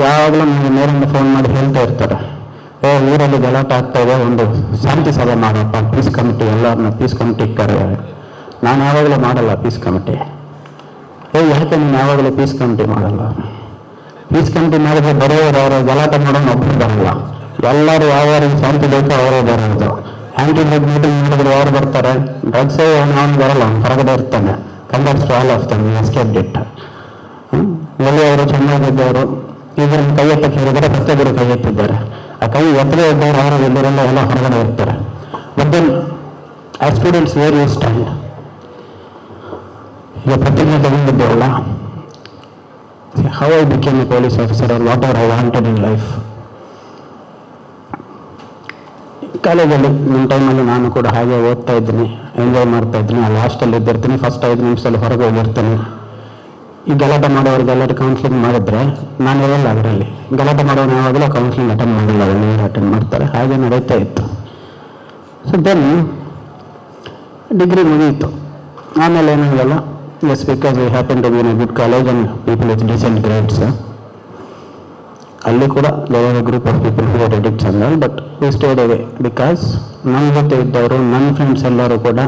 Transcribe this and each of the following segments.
ಯಾವಾಗಲೂ ನನಗೆ ಮೇಲಿಂದ ಫೋನ್ ಮಾಡಿ ಹೇಳ್ತಾ ಇರ್ತಾರೆ ಓ ಊರಲ್ಲಿ ಗಲಾಟೆ ಆಗ್ತಾ ಇದೆ, ಒಂದು ಶಾಂತಿ ಸಭೆ ಮಾಡಪ್ಪ ಪೀಸ್ ಕಮಿಟಿ ಎಲ್ಲರನ್ನ ಪೀಸ್ ಕಮಿಟಿ ಕರೆ ನಾನು ಯಾವಾಗಲೂ ಮಾಡಲ್ಲ ಪೀಸ್ ಕಮಿಟಿ ಓ ಯಾಕೆ ನೀನು ಯಾವಾಗಲೂ ಪೀಸ್ ಕಮಿಟಿ ಮಾಡಲ್ಲ? ಪೀಸ್ ಕಮಿಟಿ ಮಾಡಿದ್ರೆ ಬರೋರು ಅವರು ಗಲಾಟೆ ಮಾಡೋನು ಒಬ್ಬರು ಬರಲ್ಲ. ಎಲ್ಲರೂ ಯಾವ್ಯಾರಿಗೆ ಶಾಂತಿ ಬೇಕೋ ಅವರೇ ಬರೋದು. ಆ್ಯಂಟಿ ಡ್ರಗ್ ಮೀಟಿಂಗ್ ಮಾಡಿದ್ರೆ ಯಾರು ಬರ್ತಾರೆ? ಡ್ರಗ್ಸ್ ಅವನು ಬರಲ್ಲ, ಅವ್ನು ಹೊರಗಡೆ ಇರ್ತಾನೆ. Conducts all of them escape did ಒಳ್ಳೆಯವರು ಚೆನ್ನಾಗಿದ್ದವರು ಇದ್ರನ್ನ ಕೈ ಎತ್ತಕ್ಕೆ ಹೇಳಿದರೆ ಪ್ರತಿಯೊಬ್ಬರು ಕೈ ಎತ್ತಿದ್ದಾರೆ. ಆ ಕೈ ಎತ್ತದೇ ಇದ್ದವರು ಅವರು ಎಲ್ಲರಿಂದ ಎಲ್ಲ ಹೊರಗಡೆ ಇರ್ತಾರೆ ಬಟ್ ದೆನ್ ಆ ಸ್ಟೂಡೆಂಟ್ಸ್ ವೇರ್ ಯು ಸ್ಟ್ಯಾಂಡ್ ಈಗ ಪ್ರತಿಜ್ಞೆ ತಗೊಂಡಿದ್ದೇವಲ್ಲ? How I became a police officer or what are I wanted in life ಕಾಲೇಜಲ್ಲಿ ನನ್ನ ಟೈಮಲ್ಲಿ ನಾನು ಕೂಡ ಹಾಗೆ ಓದ್ತಾ ಇದ್ದೀನಿ ಎಂಜಾಯ್ ಮಾಡ್ತಾ ಇದ್ದೀನಿ. ಹಾಸ್ಟೆಲ್ ಇದ್ದಿರ್ತೀನಿ ಫಸ್ಟ್ ಐದು ನಿಮಿಷದಲ್ಲಿ ಹೊರಗೆ ಹೋಗಿರ್ತೀನಿ. ಈ ಗಲಾಟೆ ಮಾಡೋರು ಗಲಾಟೆ ಕೌನ್ಸಿಲಿಂಗ್ ಮಾಡಿದ್ರೆ, ನಾನು ಇರಲ್ಲ ಅದರಲ್ಲಿ. ಗಲಾಟೆ ಮಾಡೋರು ಯಾವಾಗಲೂ ಕೌನ್ಸಿಲಿಂಗ್ ಅಟೆಂಡ್ ಮಾಡಿಲ್ಲ ಅದನ್ನು ಅಟೆಂಡ್ ಮಾಡ್ತಾರೆ. ಹಾಗೆ ನಡೀತಾ ಇತ್ತು. ಸೊ ದೆನ್ ಡಿಗ್ರಿ ಮುಗಿಯಿತು ಆಮೇಲೆ ಏನಾಗಲ್ಲ yes because we happen to be in a good college and people with decent grades ಅಲ್ಲಿ ಕೂಡ ದೇವರ group of people who are addicts ಅಂದ but we stayed away because ನನ್ನ ಜೊತೆ ಇದ್ದವರು ನನ್ನ ಫ್ರೆಂಡ್ಸ್ ಎಲ್ಲರೂ ಕೂಡ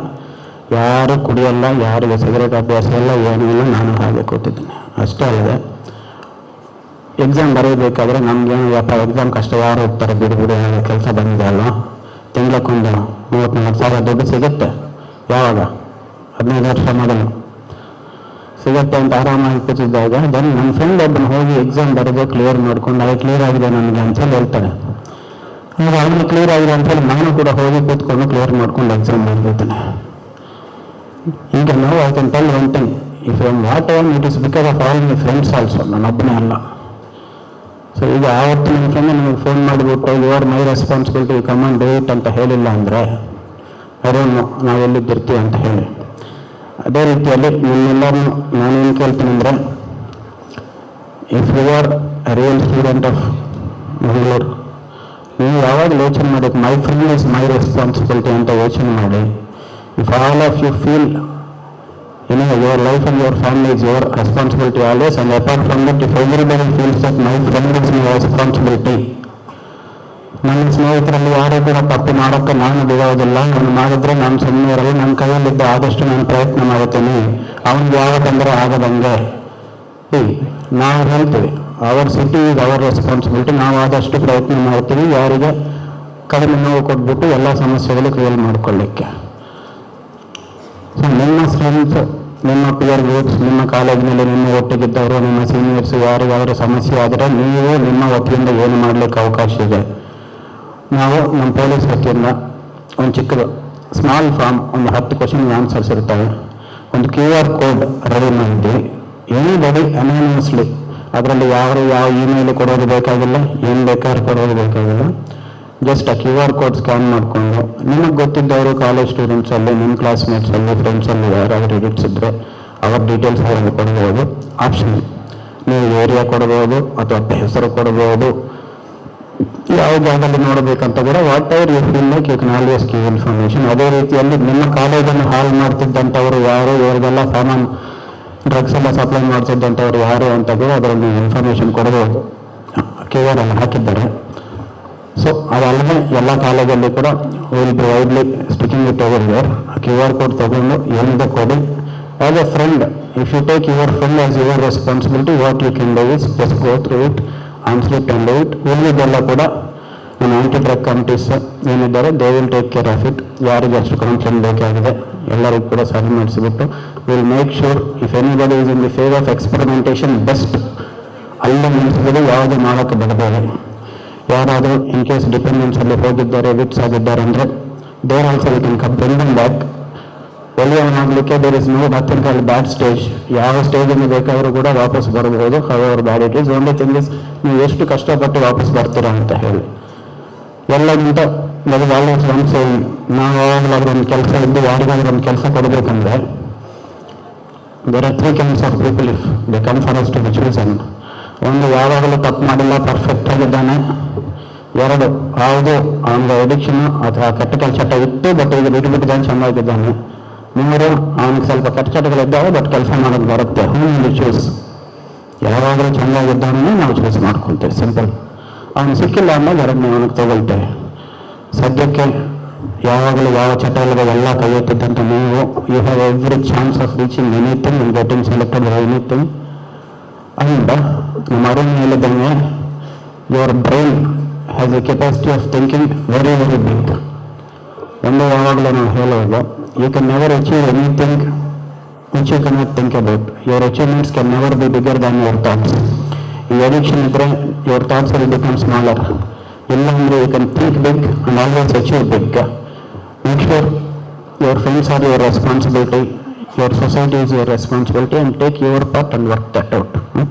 ಯಾರು ಕುಡಿಯಲ್ಲ, ಯಾರಿಗೆ ಸಿಗರೇಟ್ ಅಭ್ಯಾಸ ಇಲ್ಲ ಏನೂ ಇಲ್ಲ, ನಾನು ಹಾಗೆ ಕೊಟ್ಟಿದ್ದೀನಿ ಅಷ್ಟೇ ಅಲ್ಲದೆ ಎಕ್ಸಾಮ್ ಬರೀಬೇಕಾದ್ರೆ ನಮ್ಗೇನು, ಯಪ್ಪ ಎಕ್ಸಾಮ್ ಕಷ್ಟ, ಯಾರು ಹೋಗ್ತಾರೆ, ಬಿಡಿ, ಬಿಡು ಕೆಲಸ ಬಂದಿದೆ ಅಲ್ವಾ? ತಿಂಗಳಕ್ಕೊಂದು ಮೂವತ್ತ್ನಾಲ್ಕು ಸಾವಿರ ದುಡ್ಡು ಸಿಗುತ್ತೆ. ಯಾವಾಗ? ಹದಿನೈದು ವರ್ಷ ಮೊದಲು. ಸಿಗುತ್ತೆ ಅಂತ ಆರಾಮಾಗಿ ಕೂತಿದ್ದಾಗ ದೆನ್ ನನ್ನ ಫ್ರೆಂಡ್ ಒಬ್ಬನು ಹೋಗಿ ಎಕ್ಸಾಮ್ ಬರೆದು ಕ್ಲಿಯರ್ ಮಾಡ್ಕೊಂಡು, ಅದು ಕ್ಲಿಯರ್ ಆಗಿದೆ ನನಗೆ ಅಂತೇಳಿ ಹೇಳ್ತಾನೆ ಅವನು ಕ್ಲಿಯರ್ ಆಗಿದೆ ಅಂತೇಳಿ ನಾನು ಕೂಡ ಹೋಗಿ ಕೂತ್ಕೊಂಡು ಕ್ಲಿಯರ್ ಮಾಡ್ಕೊಂಡು ಎಕ್ಸಾಮ್ ಬರೆದಿದ್ದೇನೆ ಈಗ ನಾವು I can tell one thing if I'm what am it is because of all my friends also ನನ್ನೊಬ್ಬನೇ ಅಲ್ಲ. ಸೊ ಈಗ ಆವತ್ತು ನನ್ನ ಫ್ರೆಂಡ್ ನನಗೆ ಫೋನ್ ಮಾಡಿಬಿಟ್ಟು you are my responsibility commanded ಅಂತ ಹೇಳಿಲ್ಲ ಅಂದರೆ ಅದೇನು ನಾವು ಎಲ್ಲಿದ್ದಿರ್ತೀವಿ ಅಂತ ಹೇಳಿ. ಅದೇ ರೀತಿಯಲ್ಲಿ ನಿಮ್ಮೆಲ್ಲರನ್ನು ನಾನೇನು ಕೇಳ್ತೀನಿ ಅಂದರೆ if you are real student of Mangaluru ನೀವು ಯಾವಾಗ ಯೋಚನೆ ಮಾಡಬೇಕು my friend is my responsibility ಅಂತ ಯೋಚನೆ ಮಾಡಿ. If all of you feel you know, your life and your family is your responsibility always, and apart from that, if everybody feels that my friend is my responsibility, ನನ್ನ ಸ್ನೇಹಿತರಲ್ಲಿ ಯಾರು ಕೂಡ ತಪ್ಪು ಮಾಡೋಕ್ಕೆ ನಾನು ಬಿಡೋದಿಲ್ಲ ನಾನು ಮಾಡಿದ್ರೆ ನಾನು ಸುಮ್ಮನೆ ಇರಲ್ಲ ನನ್ನ ಕೈಯಲ್ಲಿದ್ದ ಆದಷ್ಟು ನಾನು ಪ್ರಯತ್ನ ಮಾಡುತ್ತೇನೆ. ಅವನಿಗೆ ಯಾವ ತೊಂದರೆ ಆಗದಂಗೆ. ನಾವು ಹೇಳ್ತೀವಿ our city is our responsibility ನಾವು ಆದಷ್ಟು ಪ್ರಯತ್ನ ಮಾಡ್ತೀವಿ ಯಾರಿಗೆ ಕಡಿಮೆ ನೋವು ಕೊಟ್ಬಿಟ್ಟು ಎಲ್ಲ ಸಮಸ್ಯೆಗಳು ಕ್ಲಿಯರ್ ಮಾಡ್ಕೊಳ್ಳಿಕ್ಕೆ. ಸೊ ನಿಮ್ಮ ಸ್ಟ್ರೆಂತ್ ನಿಮ್ಮ ಪಿಯರ್ ಗ್ರೂಪ್ಸ್ ನಿಮ್ಮ ಕಾಲೇಜಿನಲ್ಲಿ ನಿಮ್ಮ ಒಟ್ಟಿಗಿದ್ದವರು, ನಿಮ್ಮ ಸೀನಿಯರ್ಸ್ ಯಾರಿಗಾದರೂ ಸಮಸ್ಯೆ ಆದರೆ ನೀವು ನಿಮ್ಮ ವತಿಯಿಂದ ಏನು ಮಾಡಲಿಕ್ಕೆ ಅವಕಾಶ ಇದೆ. ನಾವು ನಮ್ಮ ಪೊಲೀಸ್ ವತಿಯಿಂದ ಒಂದು ಚಿಕ್ಕದು ಸ್ಮಾಲ್ ಫಾರ್ಮ್ ಒಂದು ಹತ್ತು ಕ್ವಶನ್ ಆನ್ಸರ್ಸ್ ಇರ್ತವೆ. ಒಂದು ಕ್ಯೂ ಆರ್ ಕೋಡ್ ರೆಡಿ ಮಾಡಿ ಎನಿ ಬಡಿ ಅನಾನಿಮಸ್ಲಿ ಅದರಲ್ಲಿ ಯಾರು ಯಾವ ಇಮೇಲ್ ಕೊಡೋದು ಬೇಕಾಗಿಲ್ಲ, ಏನು ಬೇಕಾದ್ರೂ ಕೊಡೋದು ಬೇಕಾಗಿಲ್ಲ. ಜಸ್ಟ್ ಆ ಕ್ಯೂ ಆರ್ ಕೋಡ್ ಸ್ಕ್ಯಾನ್ ಮಾಡಿಕೊಂಡು, ನಿಮಗೆ ಗೊತ್ತಿದ್ದವರು ಕಾಲೇಜ್ ಸ್ಟೂಡೆಂಟ್ಸಲ್ಲಿ ನಿಮ್ಮ ಫ್ರೆಂಡ್ಸ್ ಅಲ್ಲೇ ಯಾರಾದರೂ ಎಡಿಟ್ಸ್ ಇದ್ದರೆ ಅವ್ರ ಡೀಟೇಲ್ಸ್ ಅವರಿಗೆ ಕೊಡ್ಬೋದು. ಆಪ್ಷನ್ ನೀವು ಏರಿಯಾ ಕೊಡ್ಬೋದು ಅಥವಾ ಹೆಸರು ಕೊಡ್ಬೋದು. ಯಾವ ಜಾಗದಲ್ಲಿ ನೋಡಬೇಕಂತ ಕೂಡ whatever you feel like you can always give information ಅದೇ ರೀತಿಯಲ್ಲಿ ನಿಮ್ಮ ಕಾಲೇಜನ್ನು ಹಾಲ್ ಮಾಡ್ತಿದ್ದಂಥವ್ರು ಯಾರು, ಇವರಿಗೆಲ್ಲ ಸಾಮಾನು ಡ್ರಗ್ಸ್ ಎಲ್ಲ ಸಪ್ಲೈ ಮಾಡ್ತಿದ್ದಂಥವ್ರು ಯಾರು ಅಂತ ಕೂಡ ಅದರಲ್ಲಿ ಇನ್ಫಾರ್ಮೇಷನ್ ಕೊಡಬಹುದು ಕ್ಯೂ ಆರ್ ಅಲ್ಲಿ ಹಾಕಿದ್ದಾರೆ. ಸೊ ಅದಲ್ಲದೆ ಎಲ್ಲ ಕಾಲೇಜಲ್ಲಿ ಕೂಡ will be widely sticking it over your Q R code ತಗೊಂಡು ಏನಿದೆ ಕೊಡಿ as a friend if you take your friend as your responsibility what you can do is just go through it answer it and it ಉಳಿದೆಲ್ಲ ಕೂಡ ನಮ್ಮ anti drug committees ಏನಿದ್ದಾರೆ they will take care of it ಯಾರಿಗೆ ಎಷ್ಟು counselling ಬೇಕಾಗಿದೆ ಎಲ್ಲರಿಗೂ ಕೂಡ ಸರಿ ಮಾಡಿಸಿಬಿಟ್ಟು will make sure if anybody is in the phase of experimentation best ಅಲ್ಲಿ ನಿಲ್ಲಿಸಿದ್ರೆ ಯಾವುದು ಮಾಡೋಕ್ಕೆ ಬಿಡಬೇಡಿ ಯಾರಾದರೂ ಇನ್ ಕೇಸ್ ಡಿಪೆಂಡೆನ್ಸ್ ಅಲ್ಲಿ ಹೋಗಿದ್ದಾರೆ ವಿಟ್ಸ್ ಆಗಿದ್ದಾರೆ ಅಂದರೆ there also we can come bring back ಒಳ್ಳೆಯವನಾಗಲಿಕ್ಕೆ there is no nothing call bad stage ಯಾವ ಸ್ಟೇಜಿಂದ ಬೇಕಾದರೂ ಕೂಡ ವಾಪಸ್ ಬರಬಹುದು. However bad it is only thing is ನೀವು ಎಷ್ಟು ಕಷ್ಟಪಟ್ಟು ವಾಪಸ್ ಬರ್ತೀರಾ ಅಂತ ಹೇಳಿ. ಎಲ್ಲಗಿಂತ ಅದು ಆಲ್ವೇಸ್ ಒನ್ ಸೇಮ್ ನಾವು ಯಾವಾಗಲಾದ್ರೂ ಒಂದು ಕೆಲಸ ಇದ್ದು ಯಾರಿಗಾದ್ರೂ ಒಂದು ಕೆಲಸ ಕೊಡಬೇಕಂದ್ರೆ ಬೇರೆ three kinds of people if they come to chosen ಒಂದು ಯಾವಾಗಲೂ ತಪ್ಪು ಮಾಡಿಲ್ಲ ಪರ್ಫೆಕ್ಟ್ ಆಗಿದ್ದಾನೆ. ಎರಡು ಯಾವುದು ಅವನ ಎಡಿಕ್ಷನ್ ಅಥವಾ ಕೆಟ್ಟ ಕೆಲಸ ಇತ್ತು ಬಟ್ ಈಗ ಬಿಟ್ಟು ಬಿಟ್ಟಿದ್ದಾನೆ ಚೆನ್ನಾಗಿದ್ದಾನೆ ಮೂರು ಅವನಿಗೆ ಸ್ವಲ್ಪ ಕೆಟ್ಟ ಚಟಗಳಿದ್ದಾವೆ ಬಟ್ ಕೆಲಸ ಮಾಡೋದು ಬರುತ್ತೆ. ಹೂ ಚೂಸ್ ಯಾವಾಗಲೂ ಚೆನ್ನಾಗಿದ್ದಾನೆ ನಾವು ಚೂಸ್ ಮಾಡ್ಕೊಳ್ತೇವೆ ಸಿಂಪಲ್ ಅವನು ಸಿಕ್ಕಿಲ್ಲ ಅಂದಾಗ ಎರಡನೇ ಅವನಿಗೆ ತಗೊಳ್ತೇವೆ ಸದ್ಯಕ್ಕೆ ಯಾವಾಗಲೂ ಯಾವ ಚಟಗಳಿಗೆ ಎಲ್ಲ ಕೈಯೆತ್ತಿದ್ದಂಥ ನೀವು you have every chance of reaching anything and getting selected anything and ನಮ್ಮ ಅರುಣ್ ಹೇಳಿದಂಗೆ your brain has a capacity of thinking very very big ಒಂದು ಯಾವಾಗಲೂ ನಾವು ಹೇಳುವಾಗ you can never achieve anything which you cannot think about your achievements can never be bigger than your thoughts ಈ addiction ಇದ್ರೆ your thoughts will become smaller ಇಲ್ಲ ಅಂದರೆ you can think big and always achieve big make sure your friends are your responsibility your society is your responsibility and take your part and work that out. Hmm?